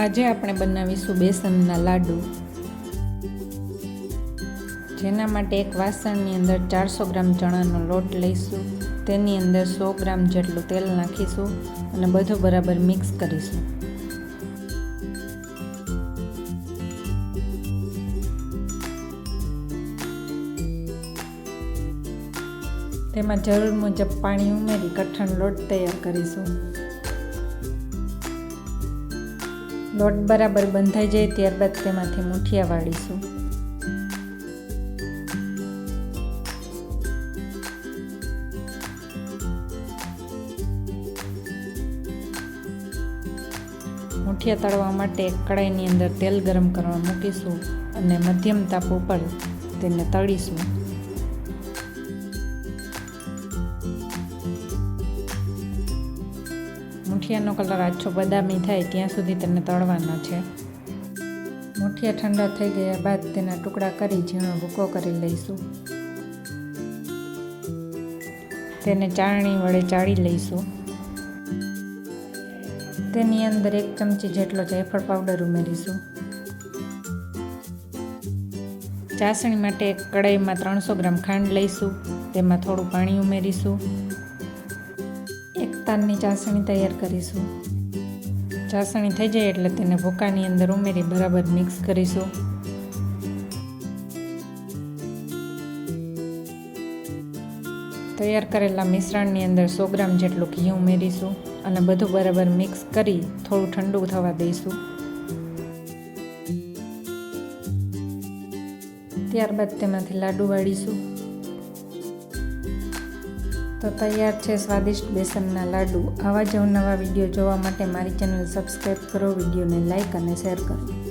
આજે આપણે બનાવીશું બેસનના લાડુ. જેના માટે એક વાસણની અંદર ચારસો ગ્રામ ચણાનો લોટ લઈશું. તેની અંદર સો ગ્રામ જેટલું તેલ નાખીશું અને બધું બરાબર મિક્સ કરીશું. તેમાં જરૂર મુજબ પાણી ઉમેરી કઠણ લોટ તૈયાર કરીશું. લોટ બરાબર બંધાઈ જાય ત્યારબાદ તેમાંથી મૂઠિયા વાળીશું. મૂઠિયા તળવા માટે કડાઈની અંદર તેલ ગરમ કરવા મૂકીશું અને મધ્યમ તાપ ઉપર તેને તળીશું. મૂઠિયાનો કલર આછો બદામી થાય ત્યાં સુધી તેને તળવાના છે. મુઠિયા ઠંડા થઈ ગયા બાદ તેના ટુકડા કરી ઝીણો ભૂકો કરી લઈશું. તેને ચાળણી વડે ચાળી લઈશું. તેની અંદર એક ચમચી જેટલો જાયફળ પાવડર ઉમેરીશું. ચાસણી માટે એક કડાઈમાં ત્રણસો ગ્રામ ખાંડ લઈશું. તેમાં થોડું પાણી ઉમેરીશું. એક ચાસણી તૈયાર કરીશું. ચાસણી થઈ જાય એટલે તેને ભૂકાની અંદર ઉમેરી બરાબર મિક્સ કરીશું. તૈયાર કરેલા મિશ્રણની અંદર સો ગ્રામ જેટલું ઘી ઉમેરીશું અને બધું બરાબર મિક્સ કરી થોડું ઠંડુ થવા દઈશું. ત્યારબાદ તેમાંથી લાડુ વાળીશું. તો તૈયાર છે સ્વાદિષ્ટ બેસનના લાડુ. આવા જ નવા વીડિયો જોવા માટે મારી ચેનલ સબસ્ક્રાઈબ કરો, વિડીયોને લાઇક અને શેર કરો.